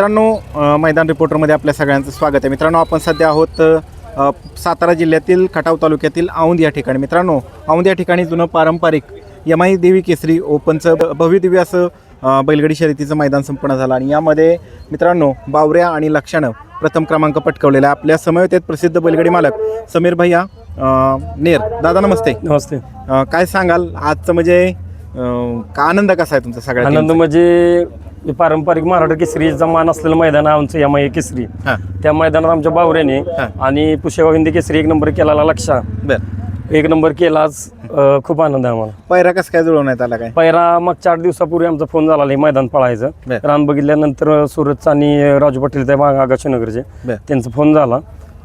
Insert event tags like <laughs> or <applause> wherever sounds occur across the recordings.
मित्रांनो मैदान रिपोर्टरमध्ये आपल्या सगळ्यांचं स्वागत आहे. मित्रांनो आपण सध्या आहोत सातारा जिल्ह्यातील खटाव तालुक्यातील औंद या ठिकाणी. मित्रांनो औंद या ठिकाणी जुनं पारंपरिक यमाई देवी केसरी ओपनचं भव्यदिव्य असं बैलगाडी शर्यतीचं मैदान संपन्न झालं आणि यामध्ये मित्रांनो बावऱ्या आणि लक्षानं प्रथम क्रमांक पटकावलेला आहे. आपल्या समवेत प्रसिद्ध बैलगाडी मालक समीर भैया नेर. दादा नमस्ते. नमस्ते. काय सांगाल? आजचं म्हणजे का आनंद कसा आहे तुमचा सगळ्यात आनंद म्हणजे पारंपरिक महाराष्ट्र केसरीचा मान असलेलं मैदान आहे आमचं एम आय केसरी. हां. त्या मैदानात आमच्या बावऱ्याने हा. आणि पुष्यगाव हिंदी केसरी एक नंबर केला लक्षा बरं. एक नंबर केला आज अं, खूप आनंद आहे आम्हाला. पैरा कसं काय जुळवण्यात आला काय? पहिला मग चार दिवसापूर्वी आमचा फोन झाला मैदान पळायचं. बर. रान बघितल्यानंतर सुरतचा आणि राजू पाटील त्या आगाशीनगरचे बर. त्यांचा फोन झाला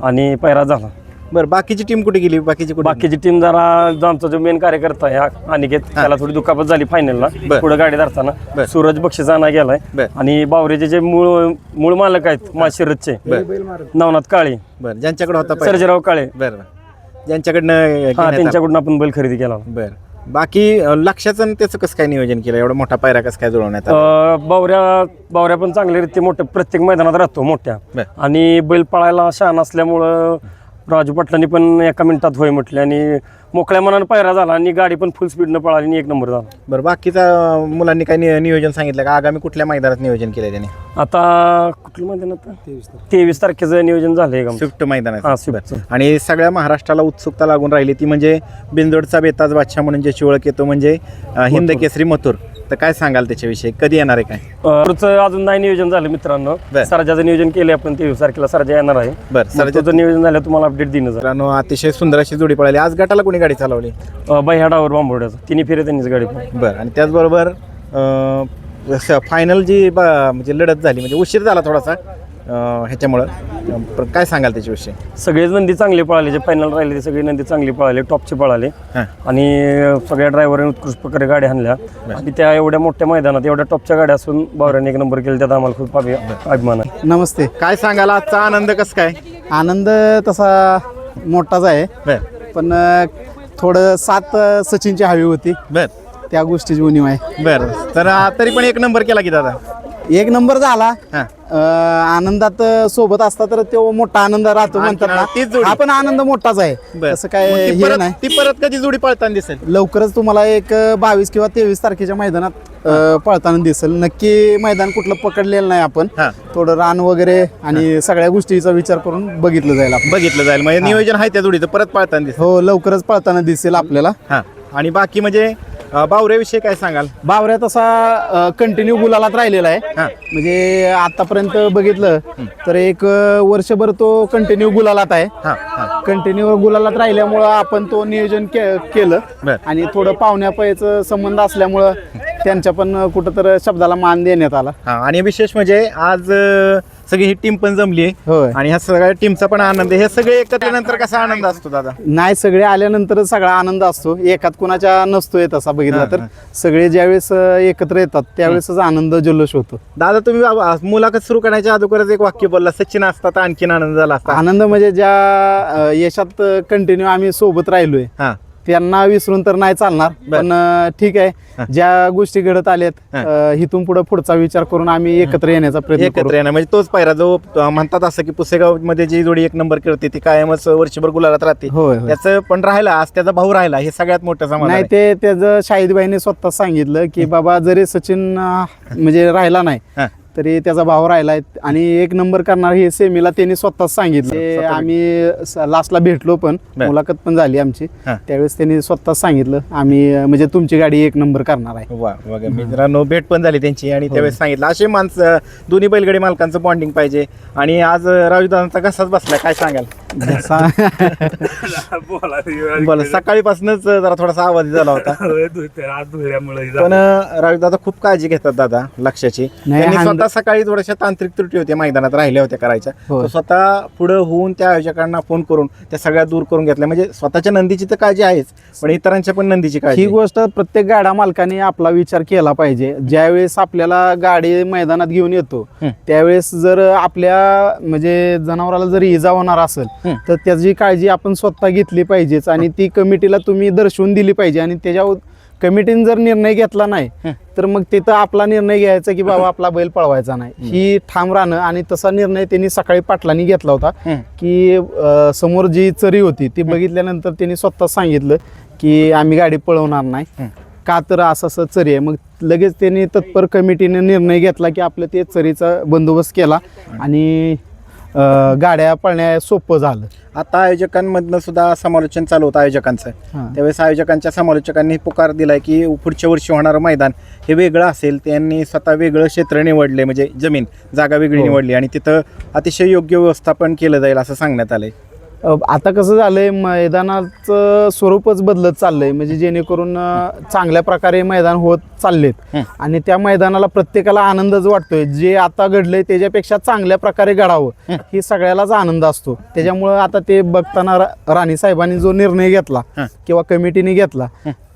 आणि पैरा झाला. बरं बाकीची टीम कुठे गेली? बाकीची कुठे? बाकीची टीम जरा जो आमचा जो मेन कार्यकर्ता आहे हा अनिकेत त्याला थोडी दुखापत झाली फायनलला बर. पुढे गाडी धरताना. बर. सूरज बक्षीस आणा गेलाय. बर. आणि बावरेचे जे मूळ मूळ मालक आहेत माशिरतचे नवनाथ काळे. बरं ज्यांच्याकडे होता सर्जेराव काळे. बरं ज्यांच्याकडनं हा घेण्यात आला. त्यांच्याकडून आपण बैल खरेदी केला. बरं. बाकी अं, लक्षाचं आणि त्याचं कसं काय नियोजन केलं? एवढा मोठा पायरा कसं काय जुळवण्यात आला? अं, बावऱ्या बावऱ्या पण चांगले रीती मोठ्या प्रत्येक मैदानात राहतो मोठ्या. बर. आणि बैल पळायला शहाण असल्यामुळं राजू पाटलांनी पण एका मिनिटात होय म्हटले आणि मोकळ्या मनानं पायरा झाला आणि गाडी पण फुल स्पीडनं पळाली आणि एक नंबर झाला. बरं बाकीचा मुलांनी काय नि- नियोजन सांगितलं का? आगामी कुठल्या मैदानात नियोजन केलं त्यांनी? आता कुठलं मैदान आता? तेवीस तारखेचं. नियोजन झालंय का? स्विफ्ट मैदानात हा स्विफ्टचं आणि सगळ्या महाराष्ट्राला उत्सुकता लागून राहिली ती म्हणजे बिंदोडचा बेताज बादशाह म्हणून ज्याची ओळख येतो म्हणजे अं, हिंद केसरी मथुर. तर काय सांगाल त्याच्याविषयी? कधी येणार आहे काय? अं, पुढचं अजून नाही नियोजन झालं मित्रांनो. बर. सरजाचं नियोजन केले आपण तेवीस तारखेला सरजा येणार आहे. बरं सर तुझं नियोजन झालं तुम्हाला अपडेट देणं मित्रांनो अतिशय सुंदर अशी जोडी पळाली. आज गटाला कोणी गाडी चालवली? बैहाडावर बांबोड्याचं. तिन्ही फेरे त्यांनीच गाडी पळवली. बरं आणि त्याचबरोबर फायनल जी ब- म्हणजे लढत झाली म्हणजे उशीर झाला थोडासा. अं, ह्याच्यामुळं. काय सांगाल त्याच्याविषयी? सगळेच नंदी चांगले पळाले जे फायनल राहिले ते सगळे नंदी चांगली पळाले टॉपचे पळाले. हां. आणि सगळ्या ड्रायव्हरने उत्कृष्ट प्रकारे गाड्या आणल्या. आणि त्या एवढ्या मोठ्या मैदानात एवढ्या टॉपच्या गाड्या असून बावऱ्याने एक नंबर केले त्यात आम्हाला खूप अभि- अभिमान आहे. नमस्ते. काय सांगाल आजचा आनंद कसं काय? आनंद तसा मोठाच आहे. बर. पण अ, थोडं सात अ, सचिनची हवी होती. बर. त्या गोष्टीची उणीव आहे. बर. तर आ, तरी पण एक नंबर केला की दादा? एक नंबर झाला. हां. अ, आनंदात सोबत असता तर तो मोठा आनंद राहतो म्हणतात ना. तीच जोडी. हा पण आनंद मोठाच आहे. बर. तसं काय मग ती हे परत- नाही. ती परत कधी जोडी पळताना दिसेल? लवकरच तुम्हाला एक बावीस किंवा तेवीस तारखेच्या मैदानात अ, पळताना दिसेल. नक्की मैदान कुठलं पकडलेलं नाही आपण. हां. थोडं रान वगैरे आणि सगळ्या गोष्टीचा विचार करून बघितलं जाईल आपण बघितलं जाईल. म्हणजे नियोजन आहे त्या जोडीचं. परत पळताना दिसेल. हो लवकरच पळताना दिसेल आपल्याला. हां. आणि बाकी म्हणजे बावऱ्याविषयी काय सांगाल? बावऱ्या तसा कंटिन्यू गुलालात राहिलेला आहे. म्हणजे आतापर्यंत बघितलं तर एक वर्षभर तो कंटिन्यू गुलालात आहे. कंटिन्यू गुलालात राहिल्यामुळं आपण तो नियोजन के- केलं. आणि थोडं पाहुण्या पैचं संबंध असल्यामुळं त्यांच्या पण कुठं शब्दाला मान देण्यात आला. आणि विशेष म्हणजे आज सगळी ही टीम पण जमली आहे. होय. आणि ह्या सगळ्या टीमचा पण आनंद आहे. हे सगळे एकत्र नंतर कसा आनंद असतो दादा? नाही सगळे आल्यानंतर सगळा आनंद असतो. एकात कुणाच्या नसतोय तसा बघितला तर. सगळे ज्यावेळेस अ, एकत्र येतात त्यावेळेसच आनंद जल्लोष होतो. दादा तुम्ही आ- आ- मुलाखत सुरू करण्याच्या अगोदरच एक वाक्य बोलला. सचिन असता तर आणखीन आनंद झाला असता. आनंद म्हणजे ज्या अ, यशात कंटिन्यू आम्ही सोबत राहिलोय. हां. त्यांना विसरून तर नाही चालणार. पण ठीक आहे ज्या गोष्टी घडत आल्यात इथून पुढे पुढचा विचार करून आम्ही एकत्र येण्याचा प्रयत्न करू एकत्र येणं म्हणजे तोच पायरा जो म्हणतात असं की पुसेगावमध्ये जी जोडी एक नंबर करते ती कायमच वर्षभर गुलालात राहते. त्याचं पण राहिला आज त्याचा भाऊ राहिला हे सगळ्यात मोठं समाधान नाही. ते त्याचं शाहिदबाईने स्वतः सांगितलं की बाबा जरी सचिन म्हणजे राहिला नाही. तरी त्याचा भाव राहिलाय. आणि एक नंबर करणार हे सेमीला त्यांनी स्वतःच सांगितलं. आम्ही लास्टला भेटलो पण. मुलाखत पण झाली आमची. हां. त्यावेळेस त्यांनी स्वतःच सांगितलं. आम्ही म्हणजे तुमची गाडी एक नंबर करणार आहे. वा मित्रांनो भेट पण झाली त्यांची आणि त्यावेळेस सांगितलं. असे माणसं दोन्ही बैलगाडी मालकांचं बॉन्डिंग पाहिजे. आणि आज राजदादांचा कसाच बसलाय. काय सांगाल? बोला सकाळीपासूनच जरा थोडासा आवाज झाला होता. <laughs> पण राजदादा खूप काळजी घेतात दादा लक्षाची. त्यांनी स्वतः सकाळी थोड्याशा तांत्रिक त्रुटी होत्या मैदानात राहिल्या होत्या करायच्या. स्वतः पुढे होऊन त्या आयोजकांना फोन करून त्या सगळ्या दूर करून घेतल्या. म्हणजे स्वतःच्या नंदीची तर काळजी आहेच पण इतरांच्या पण नंदीची काळजी ही. गोष्ट प्रत्येक गाडा मालकाने आपला विचार केला पाहिजे. ज्यावेळेस आपल्याला गाडी मैदानात घेऊन येतो. त्यावेळेस जर आपल्या म्हणजे जनावराला जर इजा होणार असेल. तर त्याची काळजी आपण स्वतः घेतली पाहिजेच आणि ती कमिटीला तुम्ही दर्शवून दिली पाहिजे आणि त्याच्या कमिटीने जर निर्णय घेतला नाही तर मग तिथं आपला निर्णय घ्यायचा की बाबा आपला बैल पळवायचा नाही. ही. ठाम राहणं आणि तसा निर्णय त्यांनी सकाळी पाटलांनी घेतला होता. की समोर जी चरी होती ती बघितल्यानंतर त्यांनी स्वतः सांगितलं की आम्ही गाडी पळवणार नाही. का तर असं असं चरी आहे. मग लगेच त्यांनी तत्पर कमिटीने निर्णय घेतला की आपलं ते चरीचा बंदोबस्त केला आणि गाड्या पळण्या सोपं झालं आता आयोजकांमधनं सुद्धा समालोचन चालू होतं आयोजकांचं हां. त्यावेळेस आयोजकांच्या समालोचकांनी पुकार दिलाय की पुढच्या वर्षी होणारं मैदान हे वेगळं असेल त्यांनी स्वतः वेगळं क्षेत्र निवडले म्हणजे जमीन जागा वेगळी हो. निवडली आणि तिथं अतिशय योग्य व्यवस्थापन केलं जाईल असं सांगण्यात आलंय आता कसं झालंय मैदानाचं स्वरूपच बदलत चाललंय. म्हणजे जेणेकरून चांगल्या प्रकारे मैदान होत चाललेत. आणि त्या मैदानाला प्रत्येकाला आनंदच वाटतोय. जे आता घडलंय त्याच्यापेक्षा चांगल्या प्रकारे घडावं ही. सगळ्यालाच आनंद असतो. त्याच्यामुळं आता ते बघताना राणी साहेबांनी जो निर्णय घेतला. किंवा कमिटीने घेतला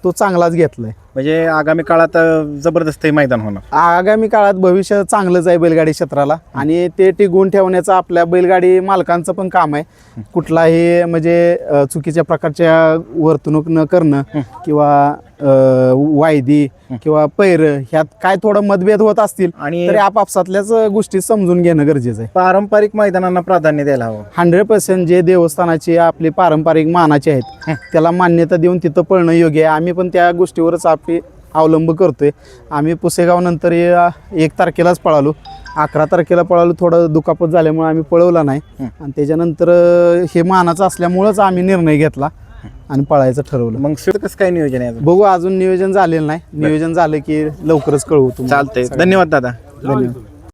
तो चांगलाच घेतलाय. म्हणजे आगामी काळात अं, जबरदस्त हे मैदान होणार. आगामी काळात भविष्य चांगलंच आहे बैलगाडी क्षेत्राला. आणि ते टिकवून ठेवण्याचं आपल्या बैलगाडी मालकांचं पण काम आहे. कुठलाही म्हणजे अ, चुकीच्या प्रकारच्या वर्तणूक न करणं किंवा वायदी किंवा पैर ह्यात काय थोडं मतभेद होत असतील आणि तरी आपापसातल्याच गोष्टी समजून घेणं गरजेचं आहे. पारंपरिक मैदानांना प्राधान्य द्यायला हवं. हंड्रेड पर्सेंट जे देवस्थानाची आपली पारंपरिक मानाचे आहेत त्याला मान्यता देऊन तिथं पळणं योग्य आहे. आम्ही पण त्या गोष्टीवरच आपली अवलंब करतोय. आम्ही पुसेगाव नंतर एक तारखेलाच पळालो. अकरा तारखेला पळालो थोडं दुखापत झाल्यामुळे आम्ही पळवला नाही. आणि त्याच्यानंतर हे मानाचं असल्यामुळंच आम्ही निर्णय घेतला. आणि पळायचं ठरवलं. मग स्विफ्ट कसं काय नियोजन आहे? बघू अजून नियोजन झालेलं नाही. नियोजन झालं की लवकरच कळवू तुम्हाला चालतंय. धन्यवाद दादा. धन्यवाद.